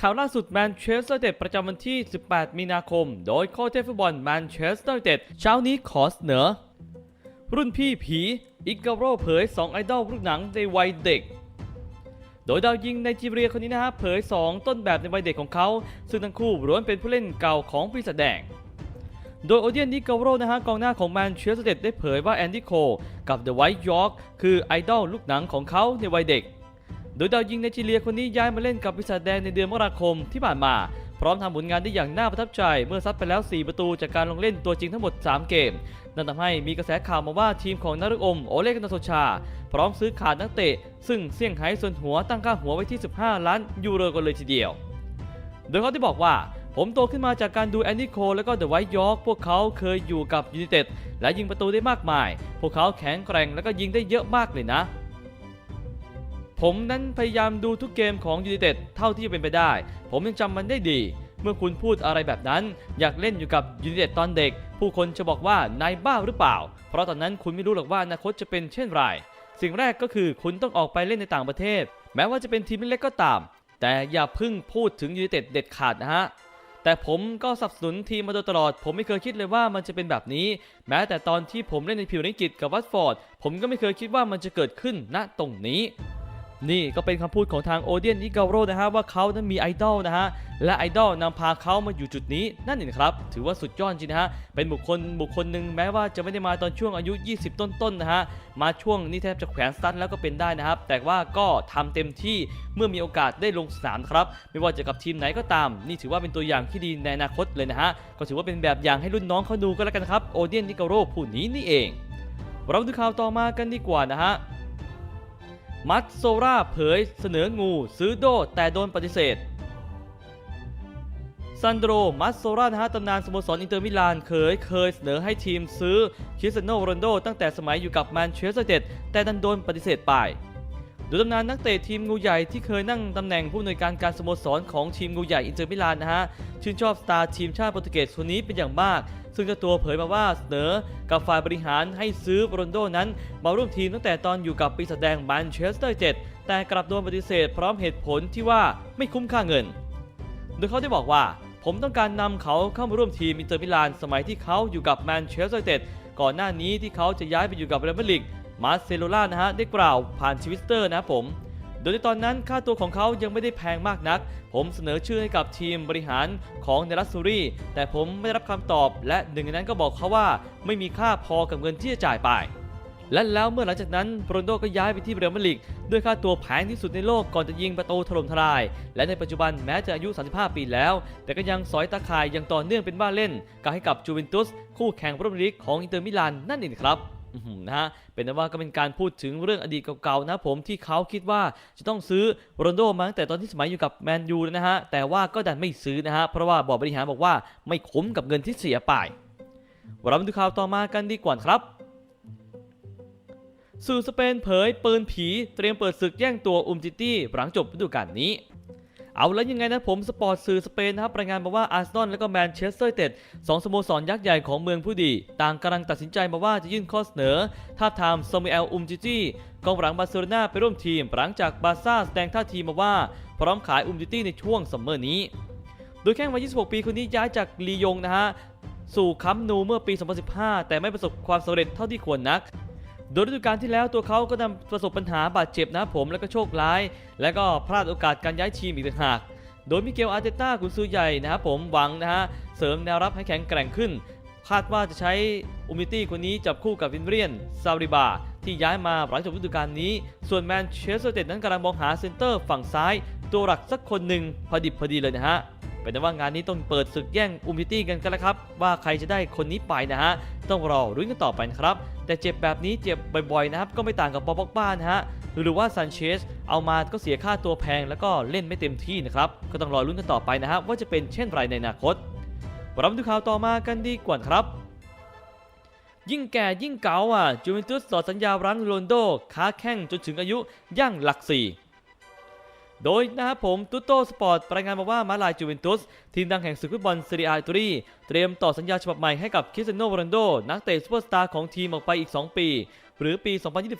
ข่าวล่าสุดแมนเชสเตอร์เต็ดประจำวันที่ 18 มีนาคม โดยโค้ชเทพฟุตบอลแมนเชสเตอร์เต็ดเช้านี้ขอเสนอ รุ่นพี่ผีอิกาโรเผย 2 ไอดอลรุ่นหนังในวัยเด็ก โดยดาวยิงในจีเรียคนนี้นะฮะเผย 2 ต้นแบบในวัยเด็กของเขา ซึ่งทั้งคู่ล้วนเป็นผู้เล่นเก่าของปีศาจแดงโดยโอเดียนนิกาโรนะฮะกองหน้าของแมนเชสเตอร์เต็ดได้เผยว่าแอนดี้โคกับเดอะไวท์ยอร์กคือไอดอลลูกหนังของเขาในวัยเด็ก โดยดาวยิงไนจีเรียคนนี้ย้ายมาเล่นกับปีศาจแดงในเดือนมกราคมที่ผ่านมา พร้อมทำผลงานได้อย่างน่าประทับใจ เมื่อซัดไปแล้ว 4 ประตูจากการลงเล่นตัวจริงทั้งหมด 3 เกม นั่นทำให้มีกระแสข่าวมาว่าทีมของนารุอมโอเลกนาโซชา พร้อมซื้อขาดนักเตะ ซึ่งเซี่ยงไฮ้ส่วนหัวตั้งค่าหัวไว้ที่ 15 ล้านยูโรกันเลยทีเดียว โดยเขาได้บอกว่าผมโตขึ้นมาจากการดูแอนดี้โคลและก็เดอะไวท์ยอร์กพวกเขาเคยอยู่กับยูไนเต็ดและยิงประตูได้มากมาย พวกเขาแข็งแกร่งและก็ยิงได้เยอะมากเลยนะ ผมนั้นพยายามดูทุกเกมของยูไนเต็ดเท่าที่จะเป็นไปได้ ผมยังจำมันได้ดี เมื่อคุณพูดอะไรแบบนั้น อยากเล่นอยู่กับยูไนเต็ดตอนเด็ก ผู้คนจะบอกว่านายบ้าหรือเปล่า เพราะตอนนั้นคุณไม่รู้หรอกว่าอนาคตจะเป็นเช่นไร สิ่งแรกก็คือคุณต้องออกไปเล่นในต่างประเทศ แม้ว่าจะเป็นทีมเล็กก็ตาม แต่อย่าพิ่งพูดถึงยูไนเต็ดเด็ดขาดนะฮะแต่ผมก็สนับสนุนทีมมาโดยตลอด ผมไม่เคยคิดเลยว่ามันจะเป็นแบบนี้ แม้แต่ตอนที่ผมเล่นในพรีเมียร์ลีกอังกฤษกับวัตฟอร์ด ผมก็ไม่เคยคิดว่ามันจะเกิดขึ้นณตรงนี้ นี่ก็เป็นคำพูดของทางโอเดียนอิกาโรนะฮะว่าเขานั้นมีไอดอลนะฮะและไอดอลนำพาเขามาอยู่จุดนี้นั่นเองครับ ถือว่าสุดยอดจริงนะฮะเป็นบุคคลบุคคลหนึ่งแม้ว่าจะไม่ได้มาตอนช่วงอายุ 20 ต้นๆนะฮะมาช่วงนี้แทบจะแขวนสตันแล้วก็เป็นได้นะครับ แต่ว่าก็ทำเต็มที่เมื่อมีโอกาสได้ลงสนามครับไม่ว่าจะกับทีมไหนก็ตาม นี่ถือว่าเป็นตัวอย่างที่ดีในอนาคตเลยนะฮะก็ถือว่าเป็นแบบอย่างให้รุ่นน้องเขาดูก็แล้วกันครับโอเดียนนิกาโรผู้นี้นี่เอง เราดูข่าวต่อมากันดีกว่านะฮะ มัตโซราเผยเสนองูซื้อโดแต่โดนปฏิเสธ ซันโดร มัตโซรานะฮะตำนานสโมสรอินเตอร์มิลานเคยเคยเสนอให้ทีมซื้อคริสเตียโนโรนโดตั้งแต่สมัยอยู่กับแมนเชสเตอร์ยูไนเต็ดแต่ดันโดนปฏิเสธไป โดยตำนานนักเตะทีมงูใหญ่ที่เคยนั่งตำแหน่งผู้อำนวยการการสโมสรของทีมงูใหญ่อินเตอร์มิลานนะฮะชื่นชอบสตาร์ทีมชาติโปรตุเกสคนนี้เป็นอย่างมาก ซึ่งเจ้าตัวเผยมาว่าเสนอกับฝ่ายบริหารให้ซื้อโรนโดนั้น มาร่วมทีมตั้งแต่ตอนอยู่กับปีศาจแดงแมนเชสเตอร์ยูไนเต็ดแต่กลับโดนปฏิเสธพร้อมเหตุผลที่ว่าไม่คุ้มค่าเงิน โดยเขาได้บอกว่าผมต้องการนำเขาเข้ามาร่วมทีมอินเตอร์มิลานสมัยที่เขาอยู่กับแมนเชสเตอร์ยูไนเต็ดก่อนหน้านี้ที่เขาจะย้ายไปอยู่กับเรอัลมาดริด มาร์เซโลล่านะฮะได้กล่าวผ่านทวิตเตอร์นะครับผมโดยในตอนนั้นค่าตัวของเขายังไม่ได้แพงมากนัก ผมเสนอชื่อให้กับทีมบริหารของเนรัสซูรีแต่ผมไม่ได้รับคำตอบ และหนึ่งในนั้นก็บอกเขาว่าไม่มีค่าพอกับเงินที่จะจ่ายไป และแล้วเมื่อหลังจากนั้นโรนโดก็ย้ายไปที่เรอัลมาดริดด้วยค่าตัวแพงที่สุดในโลกก่อนจะยิงประตูถล่มทลาย และในปัจจุบันแม้จะอายุ 35 ปีแล้ว แต่ก็ยังสอยตาข่ายอย่างต่อเนื่องเป็นบ้าเล่นกับให้กับจูเวนตุสคู่แข่งพรีเมียร์ลีกของอินเตอร์มิลานนั่นเองครับ นะฮะเป็นนว่าก็เป็นการพูดถึงเรื่องอดีตเก่าๆนะผมที่เขาคิดว่าจะต้องซื้อโรนโดมาตั้งแต่ตอนที่สมัยอยู่กับแมนยูนะฮะแต่ว่าก็ดันไม่ซื้อนะฮะเพราะว่าบอร์ดบริหารบอกว่าไม่คุ้มกับเงินที่เสียไปเรามาดูข่าวต่อมากันดีกว่าครับสื่อสเปนเผยปืนผีเตรียมเปิดศึกแย่งตัวอุมจิตี้หลังจบฤดูกาลนี้ เอาแล้วยังไงนะผมสปอร์ตสื่อสเปนนะครับรายงานมาว่าอาร์เซนอลและก็แมนเชสเตอร์ยูไนเต็ดสองสโมสรยักษ์ใหญ่ของเมืองผู้ดี ต่างกำลังตัดสินใจมาว่าจะยื่นข้อเสนอทาทามซามูเอลอุมจิตี้กองหลังบาร์เซโลนาไปร่วมทีม หลังจากบาร์ซ่าแสดงท่าทีมาว่า พร้อมขายอุมจิตี้ในช่วงซัมเมอร์นี้ โดยแข้งวัย 26 ปีคนนี้ย้ายจากลียงนะฮะสู่คัมป์นูเมื่อปี 2015 แต่ไม่ประสบความสำเร็จเท่าที่ควรนัก โดยฤดูกาลที่แล้วตัวเขาก็นำประสบปัญหาบาดเจ็บนะครับผมแล้วก็โชคร้าย และก็พลาดโอกาสการย้ายทีมอีกต่างหากโดยมิเกลอาร์เตต้ากุนซือใหญ่นะครับผมหวังนะฮะเสริมแนวรับให้แข็งแกร่งขึ้น คาดว่าจะใช้อุมิตี้คนนี้จับคู่กับวินเรียนซาริบาที่ย้ายมาหลังจบฤดูกาลนี้ ส่วนแมนเชสเตอร์เต็ดนั้นกำลังมองหาเซนเตอร์ฝั่งซ้าย ตัวหลักสักคนหนึ่งพอดิบพอดีเลยนะฮะ เป็นว่างานนี้ต้องเปิดศึกแย่งอุมิตี้กันกันแล้วครับ ว่าใครจะได้คนนี้ไปนะฮะ ต้องรอรุ้นกันต่อไปนะครับ แต่เจ็บแบบนี้เจ็บบ่อยๆนะครับ ก็ไม่ต่างกับปอปอกบ้านะฮะหรือว่าซันเชสเอามาก็เสียค่าตัวแพงแล้วก็เล่นไม่เต็มที่นะครับ ก็ต้องรอรุ้นกันต่อไปนะฮะว่าจะเป็นเช่นไรในอนาคตเรามาดูข่าวต่อมากันดีกว่าครับยิ่งแก่ยิ่งเก๋าอะจูเวนตุสต่อสัญญารั้งโรนโดค้าแข้งจนถึงอายุย่างหลักสี่ โดยนะครับผมตุโตสปอร์ตรายงานมาว่ามาลายจูเวนตุส ทีมดังแห่งศึกฟุตบอลซีเรียอิตาลีเตรียมต่อสัญญาฉบับใหม่ให้กับคริสเตียโนโรนัลโด นักเตะซูเปอร์สตาร์ของทีมออกไปอีก 2 ปี หรือปี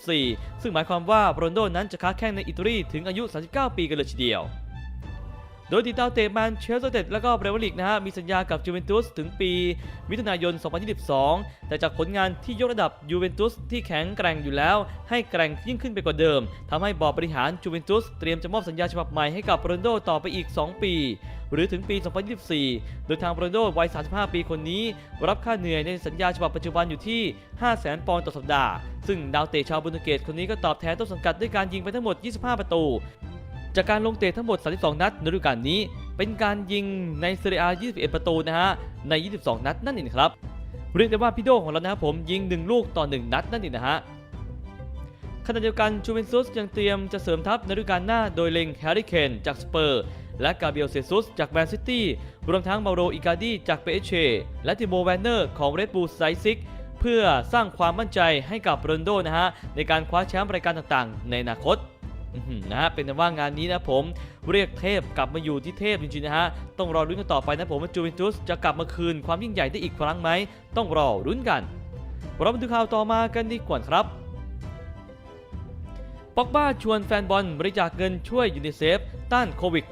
2024 ซึ่งหมายความว่าโรนัลโดนั้นจะค้าแข้งในอิตาลีถึงอายุ 39 ปีกันเลยทีเดียว โดยติดดาวเตะแมนเชสเตอร์ยูไนเต็ดแล้วก็เบรเวลิกนะฮะมีสัญญากับจูเวนตุสถึงปีมิถุนายน 2022 แต่จากผลงานที่ยกระดับยูเวนตุสที่แข็งแกร่งอยู่แล้ว ให้แกร่งยิ่งขึ้นไปกว่าเดิมทำให้บอร์ดบริหารจูเวนตุสเตรียมจะมอบสัญญาฉบับใหม่ให้กับโรนโดต่อไปอีก 2 ปี หรือถึงปี 2024 โดยทางโรนโดวัย 35 ปีคนนี้ รับค่าเหนื่อยในสัญญาฉบับปัจจุบันอยู่ที่ 500,000 ปอนด์ต่อสัปดาห์ ซึ่งดาวเตะชาวโปรตุเกสคนนี้ก็ตอบแทนต้นสังกัดด้วยการยิงไปทั้งหมด 25 ประตู จากการลงเตะทั้งหมด 32 นัดในฤดูกาลนี้ เป็นการยิงในเซเรีย 21 ประตูนะฮะ ใน 22 นัดนั่นเองครับ เรียกได้ว่าพี่โดของเรานะครับผมยิง 1 ลูกต่อ 1 นัดนั่นเองนะฮะ ขณะเดียวกันจูเวนตุสยังเตรียมจะเสริมทัพในฤดูกาลหน้าโดยเล็งแฮร์รี่เคนจากสเปอร์ และกาเบรียลเซซุสจากแมนซิตี้ รวมทั้งมาโรอิกาดีจากเปเชและติโมแวนเนอร์ของเรดบูลไซซิกเพื่อสร้างความมั่นใจให้กับโรนโดนะฮะในการคว้าแชมป์รายการต่างๆ ในอนาคต นะฮะเป็นแต่ว่างานนี้นะผมเรียกเทพกลับมาอยู่ที่เทพจริงๆนะฮะต้องรอรุ้นกันต่อไปนะผมว่าจูเวนตุสจะกลับมาคืนความยิ่งใหญ่ได้อีกครั้งไหมต้องรอรุ้นกันเรามาดูข่าวต่อมากันดีกว่าครับป็อกบ้าชวนแฟนบอลบริจาคเงินช่วยยูนิเซฟต้านโควิด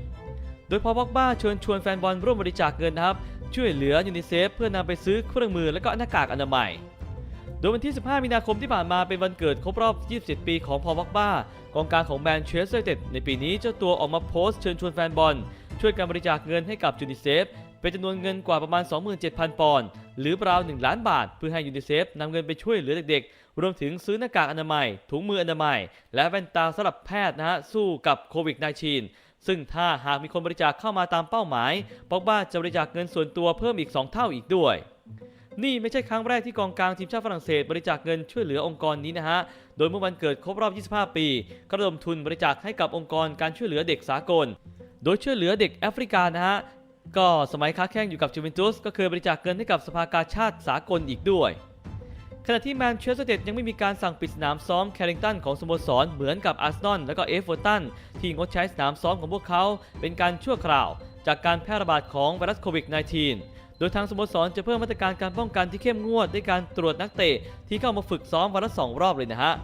-19 โดยพอป็อกบ้าเชิญชวนแฟนบอลร่วมบริจาคเงินนะครับช่วยเหลือยูนิเซฟเพื่อนำไปซื้อเครื่องมือและก็หน้ากากอนามัย ดยวันที่ 15 มีนาคมที่ผ่านมาเป็นวันเกิดครบรอบ 27 ปีของพอลบ็อกบ้ากองกลางของแมนเชสเตอร์ยูไนเต็ดในปีนี้เจ้าตัวออกมาโพสต์เชิญชวนแฟนบอล ช่วยกันบริจาคเงินให้กับยูนิเซฟเป็นจำนวนเงินกว่าประมาณ 27,000 ปอนด์หรือราว 1 ล้านบาท เพื่อให้ยูนิเซฟนำเงินไปช่วยเหลือเด็กๆ รวมถึงซื้อหน้ากากอนามัย ถุงมืออนามัย และแว่นตาสำหรับแพทย์นะฮะสู้กับโควิด -19 ซึ่งถ้าหากมีคนบริจาคเข้ามาตามเป้าหมายปอกบ้าจะบริจาคเงินส่วนตัวเพิ่มอีก 2 เท่าอีกด้วย นี่ไม่ใช่ครั้งแรกที่กองกลางทีมชาติฝรั่งเศสบริจาคเงินช่วยเหลือองค์กรนี้นะฮะ โดยเมื่อวันเกิดครบรอบ 25 ปีกระดมทุนบริจาคให้กับองค์กรการช่วยเหลือเด็กสากล โดยช่วยเหลือเด็กแอฟริกานะฮะ ก็สมัยค้าแข่งอยู่กับจูเวนตุสก็เคยบริจาคเงินให้กับสภากาชาติสากลอีกด้วย ขณะที่แมนเชสเตอร์เต็ดยังไม่มีการสั่งปิดสนามซ้อมแคริงตันของสโมสรเหมือนกับอาร์เซนอลและก็เอฟเวอร์ตันที่งดใช้สนามซ้อมของพวกเขาเป็นการชั่วคราว จากการแพร่ระบาดของไวรัสโควิด -19 ยทางสโมสรจะเพิ่มมาตรการการป้องกันที่เข้มงวดด้วยการตรวจนักเตะที่เข้ามาฝึกซ้อมวันละสองรอบเลยนะฮะ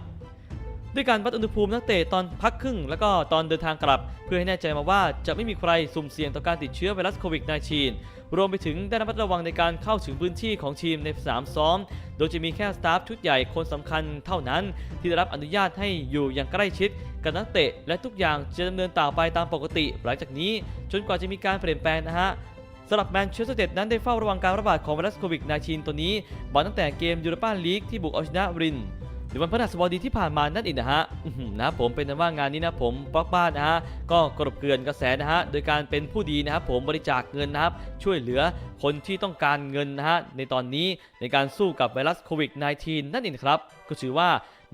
ด้วยการวัดอุณหภูมินักเตะตอนพักครึ่ง แล้วก็ตอนเดินทางกลับ เพื่อให้แน่ใจมาว่าจะไม่มีใครสุ่มเสี่ยงต่อการติดเชื้อไวรัสโควิด -19 รวมไปถึงได้ระมัดระวังในการเข้าถึงพื้นที่ของทีมในสนามซ้อม โดยจะมีแค่สตาฟชุดใหญ่คนสำคัญเท่านั้น ที่ได้รับอนุญาตให้อยู่อย่างใกล้ชิด กับนักเตะและทุกอย่างจะดำเนินต่อไปตามปกติ หลังจากนี้จนกว่าจะมีการเปลี่ยนแปลงนะฮะ สำหรับแมนเชสเตอร์เต็ดนั้นได้เฝ้าระวังการระบาดของไวรัสโควิด -19 ตัวนี้มาตั้งแต่เกมยูโรปาลีกที่บุกเอาชนะรินในวันพฤหัสบดีที่ผ่านมานั่นเองนะฮะนะผมเป็นนั้นว่างานนี้นะผมปล็อกบ้านนะฮะก็กรบเกลื่อนกระแสนะฮะโดยการเป็นผู้ดีนะครับผมบริจาคเงินนะครับช่วยเหลือคนที่ต้องการเงินนะฮะในตอนนี้ในการสู้กับไวรัสโควิด -19 นั่นเองครับ ก็ถือว่า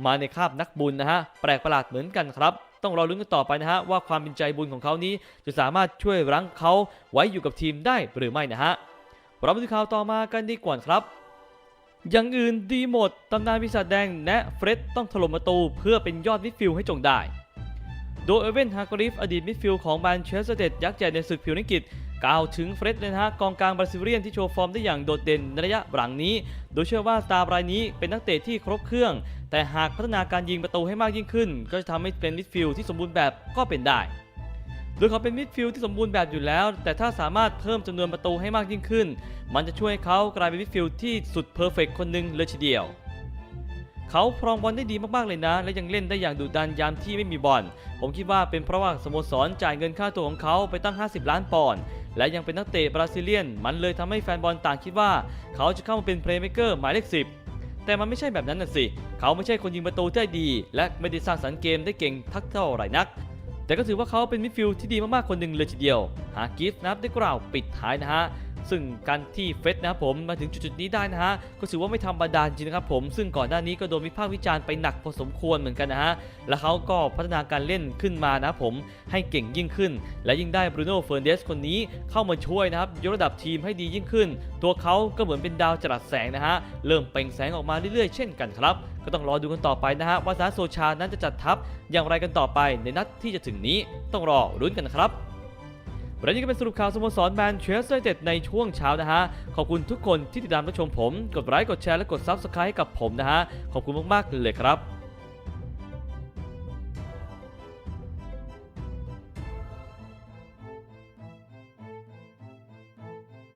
มาในคาบนักบุญนะฮะแปลกประหลาดเหมือนกันครับ ต้องรอลุ้นกันต่อไปนะฮะว่าความเป็นใจบุญของเขานี้จะสามารถช่วยรั้งเขาไว้อยู่กับทีมได้หรือไม่นะฮะเรามาดูข่าวต่อมากันดีกว่าครับอย่างอื่นดีหมด ตำนานปีศาจแดงแนะเฟร็ดต้องถล่มประตูเพื่อเป็นยอดมิดฟิลด์ให้จงได้ โดยเอเวนฮากริฟอดีตมิดฟิลด์ของแมนเชสเตอร์เต็ดยักษ์ใหญ่ในศึกพิวนิกิจกล่าวถึงเฟร็ดเลยนะฮะกองกลางบราซิเลียนที่โชว์ฟอร์มได้อย่างโดดเด่นในระยะหลังนี้ โดยเชื่อว่าสตาร์รายนี้เป็นนักเตะที่ครบเครื่อง แต่หากพัฒนาการยิงประตูให้มากยิ่งขึ้น ก็จะทำให้เป็นมิดฟิลด์ที่สมบูรณ์แบบก็เป็นได้โดยเขาเป็นมิดฟิลด์ที่สมบูรณ์แบบอยู่แล้ว แต่ถ้าสามารถเพิ่มจำนวนประตูให้มากยิ่งขึ้น มันจะช่วยให้เขากลายเป็นมิดฟิลด์ที่สุดเพอร์เฟกคนหนึ่งเลยทีเดียว เขาครองบอลได้ดีมากๆเลยนะ และยังเล่นได้อย่างดุดันยามที่ไม่มีบอล ผมคิดว่าเป็นเพราะว่าสโมสรจ่ายเงินค่าตัวของเขาไปตั้ง 50 ล้านปอนด์และยังเป็นนักเตะบราซิเลียน มันเลยทำให้แฟนบอลต่างคิดว่า เขาจะเข้ามาเป็นเพลย์เม k เกอร์หมายเลข10แต่มันไม่ใช่แบบนั้นน่ะสิ เขาไม่ใช่คนยิงประตูได้ดี และไม่ได้สร้างสรรค์เกมได้เก่งทักเท่าไหร่นัก แต่ก็ถือว่าเขาเป็นมิดฟิลด์ที่ดีมากๆคนหนึ่งเลยทีเดียว หากิฟต์นับได้กล่าวปิดท้ายนะฮะ ซึ่งการที่เฟสนะครับผมมาถึงจุดๆนี้ได้นะฮะก็ถือว่าไม่ธรรมดาจริงนะครับผมซึ่งก่อนหน้านี้ก็โดนวิพากษ์วิจารณ์ไปหนักพอสมควรเหมือนกันนะฮะและเขาก็พัฒนาการเล่นขึ้นมานะผมให้เก่งยิ่งขึ้น และยิ่งได้บรูโน่เฟอร์เดสคนนี้เข้ามาช่วยนะครับยกระดับทีมให้ดียิ่งขึ้น ตัวเขาก็เหมือนเป็นดาวจรัสแสงนะฮะเริ่มเปล่งแสงออกมาเรื่อยๆ เช่นกันครับ ก็ต้องรอดูกันต่อไปนะฮะว่าซาโซชานั้นจะจัดทัพอย่างไรกันต่อไปในนัดที่จะถึงนี้ต้องรอรุ้นกันนะครับ และนี้ก็เป็นสรุปข่าวสโมสรแมนเชสเตอร์ยูไนเต็ดในช่วงเช้านะฮะ ขอบคุณทุกคนที่ติดตามรับชมผม กดไลค์ กดแชร์ และกดซับสไครต์ให้กับผมนะฮะ ขอบคุณมาก ๆ เลยครับ